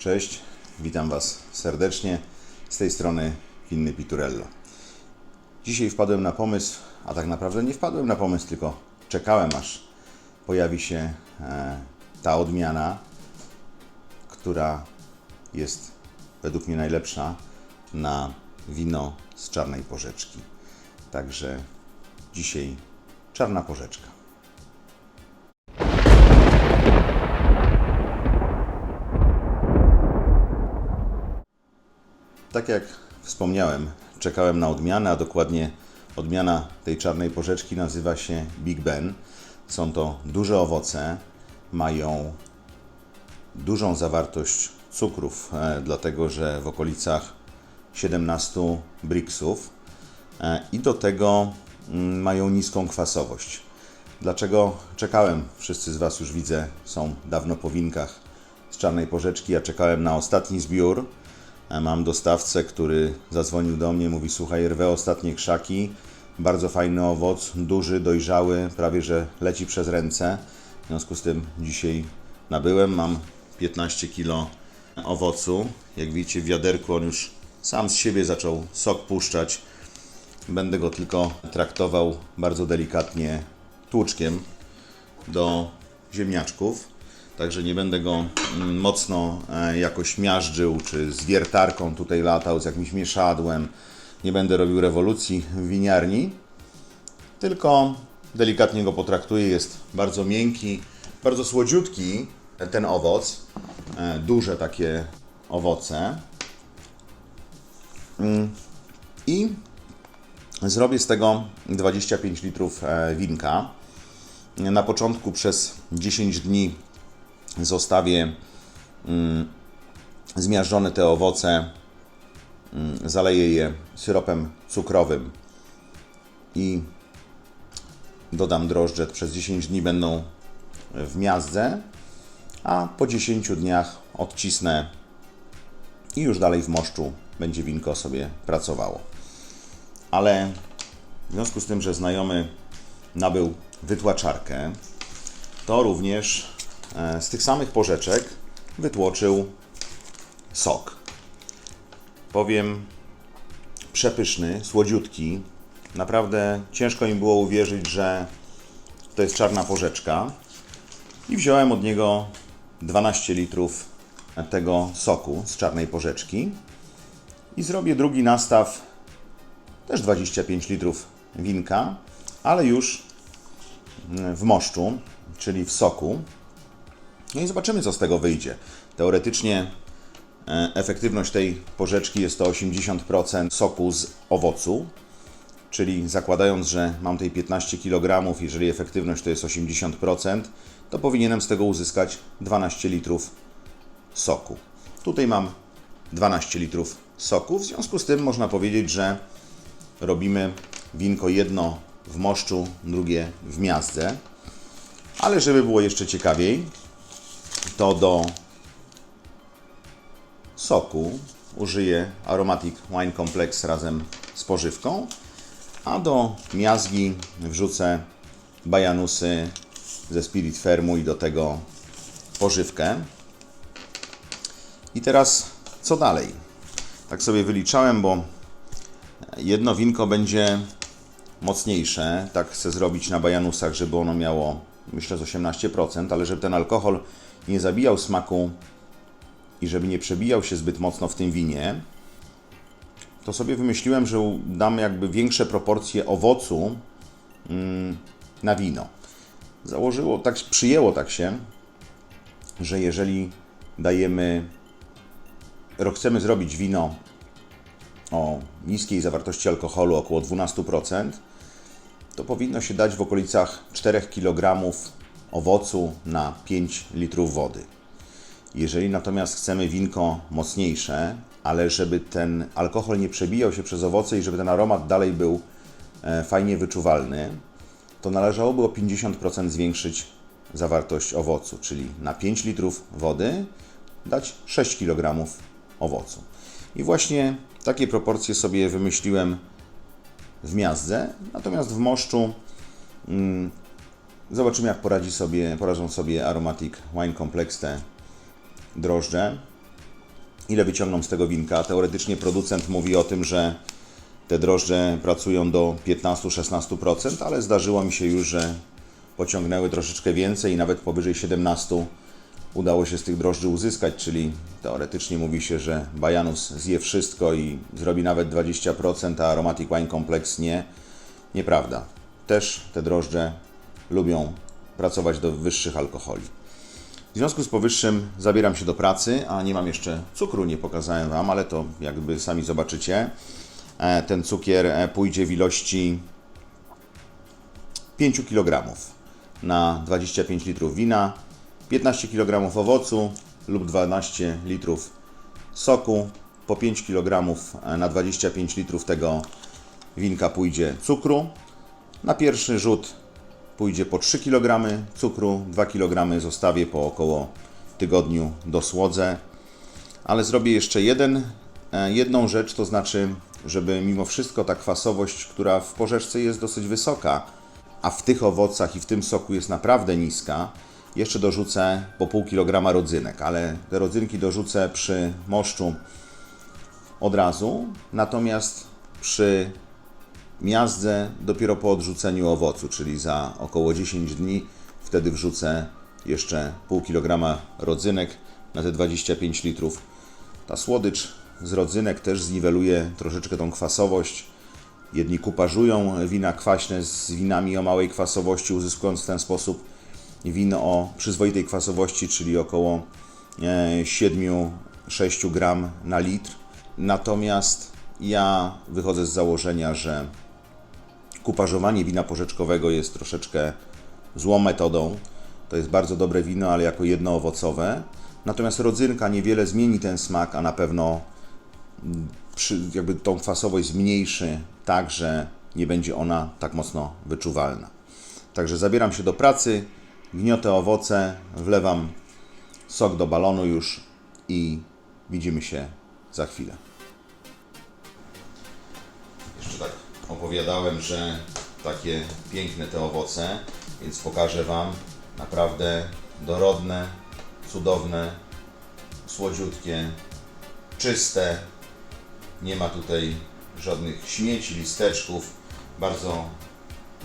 Cześć, witam Was serdecznie. Z tej strony Winny Piturello. Dzisiaj wpadłem na pomysł, a tak naprawdę nie wpadłem na pomysł, tylko czekałem aż pojawi się e, ta odmiana, która jest według mnie najlepsza na wino z czarnej porzeczki. Także dzisiaj czarna porzeczka. Tak jak wspomniałem, czekałem na odmianę, a dokładnie odmiana tej czarnej porzeczki nazywa się Big Ben. Są to duże owoce, mają dużą zawartość cukrów, e, dlatego że w okolicach 17 briksów e, i do tego mm, mają niską kwasowość. Dlaczego czekałem? Wszyscy z Was już widzę, są dawno po winkach z czarnej porzeczki. Ja czekałem na ostatni zbiór. Mam dostawcę, który zadzwonił do mnie, mówi: Słuchaj, rwę ostatnie krzaki. Bardzo fajny owoc, duży, dojrzały, prawie że leci przez ręce. W związku z tym dzisiaj nabyłem. Mam 15 kg owocu. Jak widzicie, w wiaderku on już sam z siebie zaczął sok puszczać. Będę go tylko traktował bardzo delikatnie tłuczkiem do ziemniaczków. Także nie będę go mm, mocno e, jakoś miażdżył, czy z wiertarką tutaj latał, z jakimś mieszadłem. Nie będę robił rewolucji w winiarni, tylko delikatnie go potraktuję. Jest bardzo miękki, bardzo słodziutki ten owoc. E, Duże takie owoce. Mm, I zrobię z tego 25 litrów e, winka. Na początku przez 10 dni zostawię mm, zmiażdżone te owoce, mm, zaleję je syropem cukrowym i dodam drożdże. Przez 10 dni będą w miazdze, a po 10 dniach odcisnę i już dalej w moszczu będzie winko sobie pracowało. Ale w związku z tym, że znajomy nabył wytłaczarkę, to również z tych samych porzeczek wytłoczył sok. Powiem, przepyszny, słodziutki. Naprawdę ciężko mi było uwierzyć, że to jest czarna porzeczka. I wziąłem od niego 12 litrów tego soku z czarnej porzeczki. I zrobię drugi nastaw, też 25 litrów winka, ale już w moszczu, czyli w soku. No i zobaczymy, co z tego wyjdzie. Teoretycznie e, efektywność tej porzeczki jest to 80% soku z owocu, czyli zakładając, że mam tej 15 kg, jeżeli efektywność to jest 80%, to powinienem z tego uzyskać 12 litrów soku. Tutaj mam 12 litrów soku, w związku z tym można powiedzieć, że robimy winko jedno w moszczu, drugie w miazdze. Ale żeby było jeszcze ciekawiej, to do soku użyję Aromatic Wine Complex razem z pożywką, a do miazgi wrzucę bajanusy ze Spirit Fermu i do tego pożywkę. I teraz co dalej? Tak sobie wyliczałem, bo jedno winko będzie mocniejsze. Tak chcę zrobić na bajanusach, żeby ono miało, myślę, z 18%, ale żeby ten alkohol nie zabijał smaku i żeby nie przebijał się zbyt mocno w tym winie, to sobie wymyśliłem, że dam jakby większe proporcje owocu mm, na wino. Założyło, tak przyjęło tak się, że jeżeli dajemy, chcemy zrobić wino o niskiej zawartości alkoholu, około 12%, to powinno się dać w okolicach 4 kg owocu na 5 litrów wody. Jeżeli natomiast chcemy winko mocniejsze, ale żeby ten alkohol nie przebijał się przez owoce i żeby ten aromat dalej był e, fajnie wyczuwalny, to należałoby o 50% zwiększyć zawartość owocu, czyli na 5 litrów wody dać 6 kg owocu. I właśnie takie proporcje sobie wymyśliłem w miazdze, natomiast w moszczu mm, zobaczymy jak poradzi sobie, poradzą sobie Aromatic Wine Complex te drożdże. ile wyciągną z tego winka. Teoretycznie producent mówi o tym, że te drożdże pracują do 15-16%, ale zdarzyło mi się już, że pociągnęły troszeczkę więcej i nawet powyżej 17% udało się z tych drożdży uzyskać, czyli teoretycznie mówi się, że Bajanus zje wszystko i zrobi nawet 20%, a Aromatic Wine Complex nie. Nieprawda. Też te drożdże lubią pracować do wyższych alkoholi. W związku z powyższym zabieram się do pracy, a nie mam jeszcze cukru, nie pokazałem Wam, ale to jakby sami zobaczycie. E, Ten cukier e, pójdzie w ilości 5 kg na 25 litrów wina, 15 kg owocu lub 12 litrów soku, po 5 kg na 25 litrów tego winka pójdzie cukru. Na pierwszy rzut pójdzie po 3 kg cukru, 2 kg zostawię po około tygodniu do słodze. Ale zrobię jeszcze jeden, e, jedną rzecz, to znaczy, żeby mimo wszystko ta kwasowość, która w porzeczce jest dosyć wysoka, a w tych owocach i w tym soku jest naprawdę niska, jeszcze dorzucę po pół kilograma rodzynek, ale te rodzynki dorzucę przy moszczu od razu, natomiast przy miazdze dopiero po odrzuceniu owocu, czyli za około 10 dni, wtedy wrzucę jeszcze pół kilograma rodzynek na te 25 litrów. Ta słodycz z rodzynek też zniweluje troszeczkę tą kwasowość. Jedni kuparzują wina kwaśne z winami o małej kwasowości, uzyskując w ten sposób wino o przyzwoitej kwasowości, czyli około e, 7-6 gram na litr. Natomiast ja wychodzę z założenia, że kuparzowanie wina porzeczkowego jest troszeczkę złą metodą. To jest bardzo dobre wino, ale jako jednoowocowe. Natomiast rodzynka niewiele zmieni ten smak, a na pewno mm, przy, jakby tą kwasowość zmniejszy tak, że nie będzie ona tak mocno wyczuwalna. Także zabieram się do pracy, gniotę owoce, wlewam sok do balonu już i widzimy się za chwilę. Opowiadałem, że takie piękne te owoce, więc pokażę Wam naprawdę dorodne, cudowne, słodziutkie, czyste. Nie ma tutaj żadnych śmieci, listeczków. Bardzo,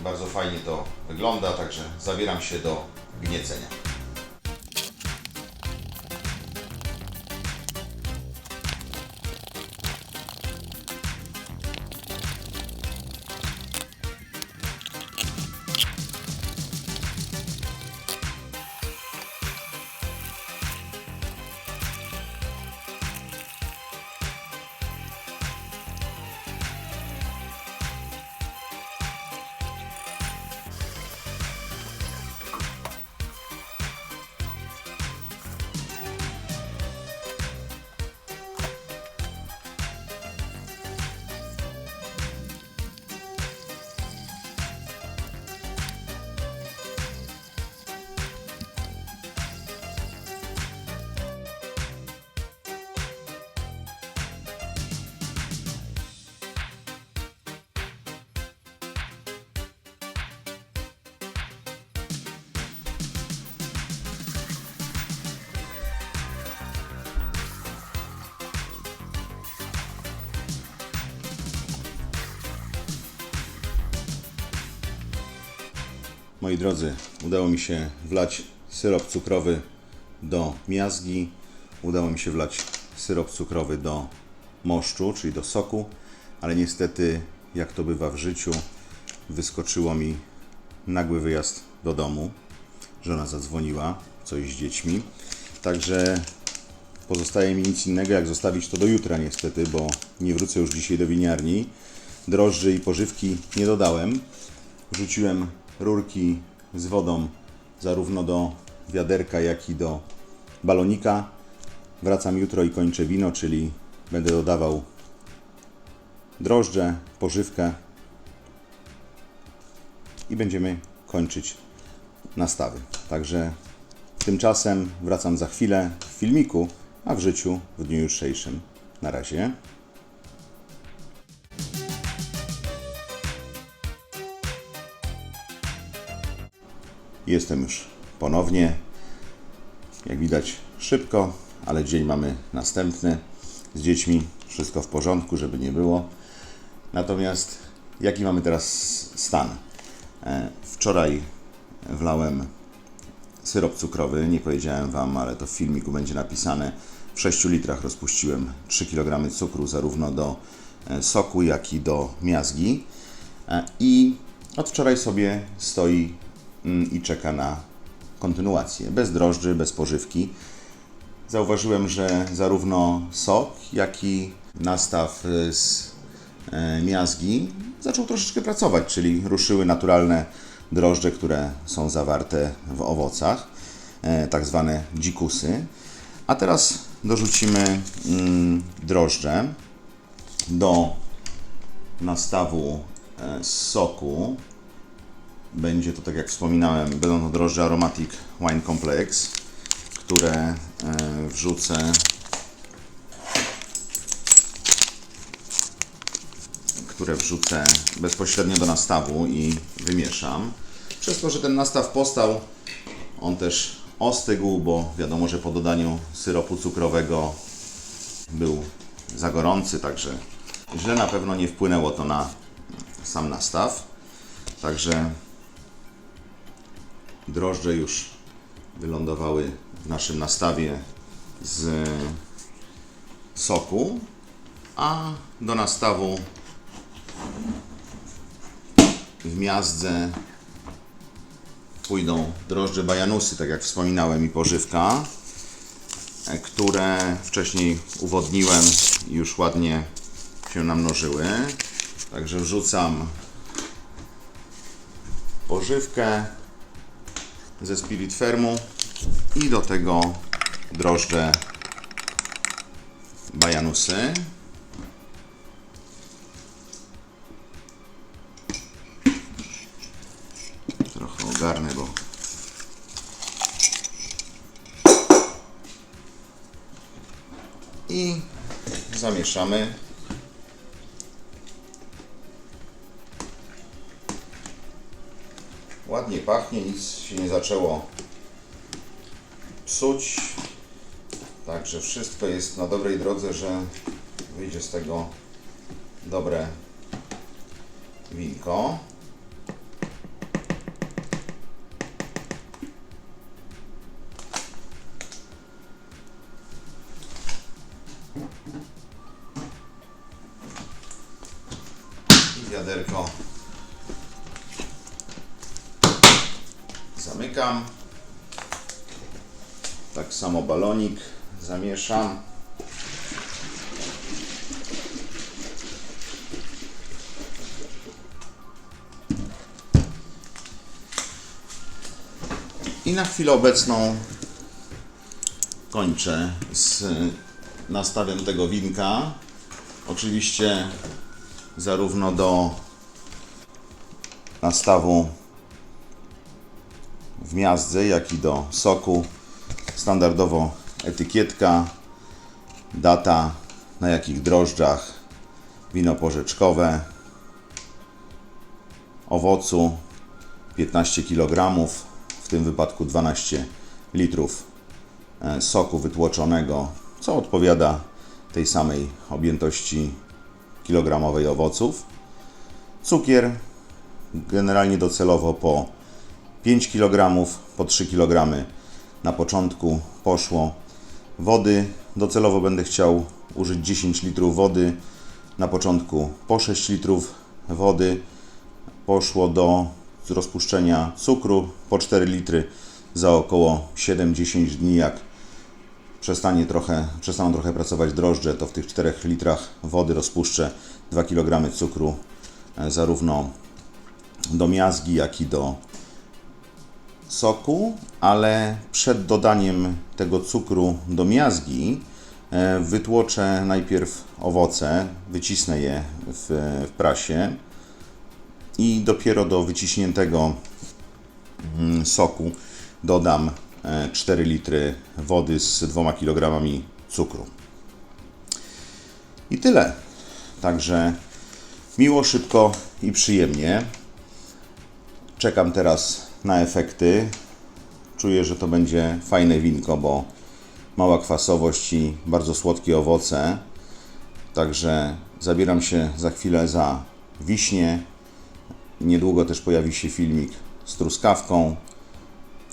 bardzo fajnie to wygląda, także zabieram się do gniecenia. Moi drodzy, udało mi się wlać syrop cukrowy do miazgi, udało mi się wlać syrop cukrowy do moszczu, czyli do soku, ale niestety, jak to bywa w życiu, wyskoczyło mi nagły wyjazd do domu. Żona zadzwoniła, coś z dziećmi, także pozostaje mi nic innego, jak zostawić to do jutra niestety, bo nie wrócę już dzisiaj do winiarni. Drożdży i pożywki nie dodałem. Wrzuciłem rurki z wodą zarówno do wiaderka, jak i do balonika. Wracam jutro i kończę wino, czyli będę dodawał drożdże, pożywkę i będziemy kończyć nastawy. Także tymczasem wracam za chwilę w filmiku, a w życiu w dniu jutrzejszym. Na razie. Jestem już ponownie. Jak widać szybko, ale dzień mamy następny. dziećmi, wszystko w porządku, żeby nie było. Natomiast jaki mamy teraz stan? E, Wczoraj wlałem syrop cukrowy, nie powiedziałem Wam, ale to w filmiku będzie napisane. W 6 litrach rozpuściłem 3 kg cukru zarówno do e, soku, jak i do miazgi. E, I od wczoraj sobie stoi i czeka na kontynuację. Bez drożdży, bez pożywki. Zauważyłem, że zarówno sok, jak i nastaw y, z e, miazgi zaczął troszeczkę pracować, czyli ruszyły naturalne drożdże, które są zawarte w owocach, e, tak zwane dzikusy. A teraz dorzucimy mm, drożdże do nastawu e, z soku. Będzie to, tak jak wspominałem, będą to drożdże Aromatic Wine Complex, które e, wrzucę które wrzucę bezpośrednio do nastawu i wymieszam. Przez to, że ten nastaw postał, on też ostygł, bo wiadomo, że po dodaniu syropu cukrowego był za gorący, także źle na pewno nie wpłynęło to na sam nastaw. Także drożdże już wylądowały w naszym nastawie z soku, a do nastawu w miazdze pójdą drożdże bajanusy, tak jak wspominałem, i pożywka, które wcześniej uwodniłem i już ładnie się namnożyły. Także wrzucam pożywkę ze Spirit Fermu i do tego drożdże bajanusy. Trochę ogarnę, bo i zamieszamy. Ładnie pachnie, nic się nie zaczęło psuć. Także wszystko jest na dobrej drodze, że wyjdzie z tego dobre winko. Zamykam. Tak samo balonik zamieszam. I na chwilę obecną kończę z nastawem tego winka. Oczywiście zarówno do nastawu w miazdze, jak i do soku. Standardowo etykietka, data, na jakich drożdżach, wino porzeczkowe, owocu 15 kg, w tym wypadku 12 litrów e, soku wytłoczonego, co odpowiada tej samej objętości kilogramowej owoców. Cukier generalnie docelowo po 5 kg, po 3 kg na początku poszło wody. Docelowo będę chciał użyć 10 litrów wody. Na początku po 6 litrów wody poszło do rozpuszczenia cukru, po 4 litry za około 7-10 dni. Jak przestanie trochę, przestaną trochę pracować drożdże, to w tych 4 litrach wody rozpuszczę 2 kg cukru, e, zarówno do miazgi, jak i do soku, ale przed dodaniem tego cukru do miazgi e, wytłoczę najpierw owoce, wycisnę je w, w prasie i dopiero do wyciśniętego mm, soku dodam e, 4 litry wody z 2 kg cukru. I tyle. Także miło, szybko i przyjemnie. Czekam teraz na efekty. Czuję, że to będzie fajne winko, bo mała kwasowość i bardzo słodkie owoce. Także zabieram się za chwilę za wiśnie. Niedługo też pojawi się filmik z truskawką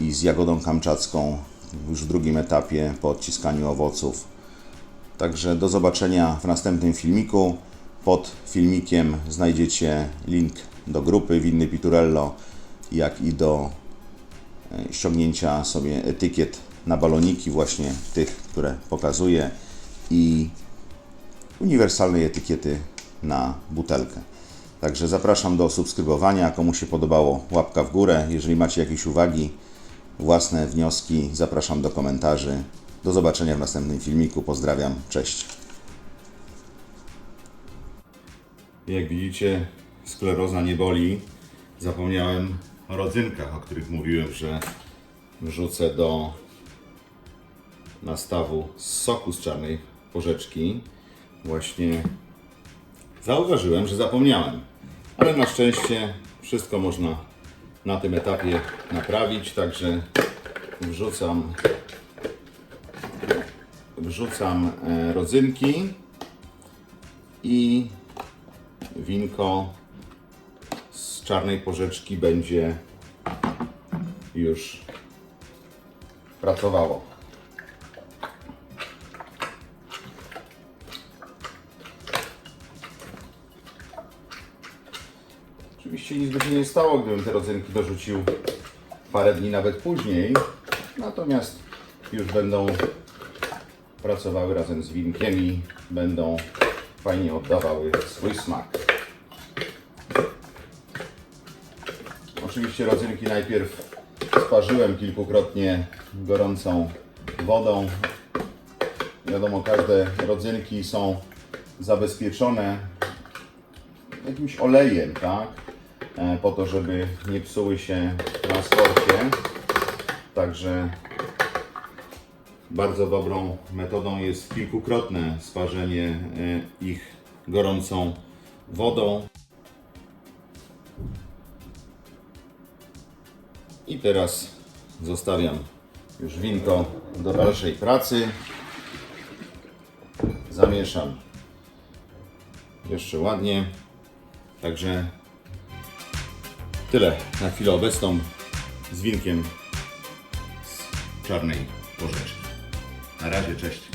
i z jagodą kamczacką już w drugim etapie po odciskaniu owoców. Także do zobaczenia w następnym filmiku. Pod filmikiem znajdziecie link do grupy Winny Piturello, jak i do e, ściągnięcia sobie etykiet na baloniki, właśnie tych, które pokazuję i uniwersalnej etykiety na butelkę. Także zapraszam do subskrybowania. Komu się podobało, łapka w górę. Jeżeli macie jakieś uwagi, własne wnioski, zapraszam do komentarzy. Do zobaczenia w następnym filmiku. Pozdrawiam, cześć. Jak widzicie, skleroza nie boli. Zapomniałem rodzynkach, o których mówiłem, że wrzucę do nastawu z soku z czarnej porzeczki. Właśnie zauważyłem, że zapomniałem. Ale na szczęście wszystko można na tym etapie naprawić, także wrzucam wrzucam e, rodzynki i winko czarnej porzeczki będzie już pracowało. Oczywiście nic by się nie stało, gdybym te rodzynki dorzucił parę dni nawet później. Natomiast już będą pracowały razem z winkiem i będą fajnie oddawały swój smak. Oczywiście rodzynki najpierw sparzyłem kilkukrotnie gorącą wodą. Wiadomo, każde rodzynki są zabezpieczone jakimś olejem, tak? E, Po to, żeby nie psuły się w transporcie. Także bardzo dobrą metodą jest kilkukrotne sparzenie e, ich gorącą wodą. I teraz zostawiam już winko do dalszej pracy. Zamieszam jeszcze ładnie. Także tyle na chwilę obecną z winkiem z czarnej porzeczki. Na razie, cześć.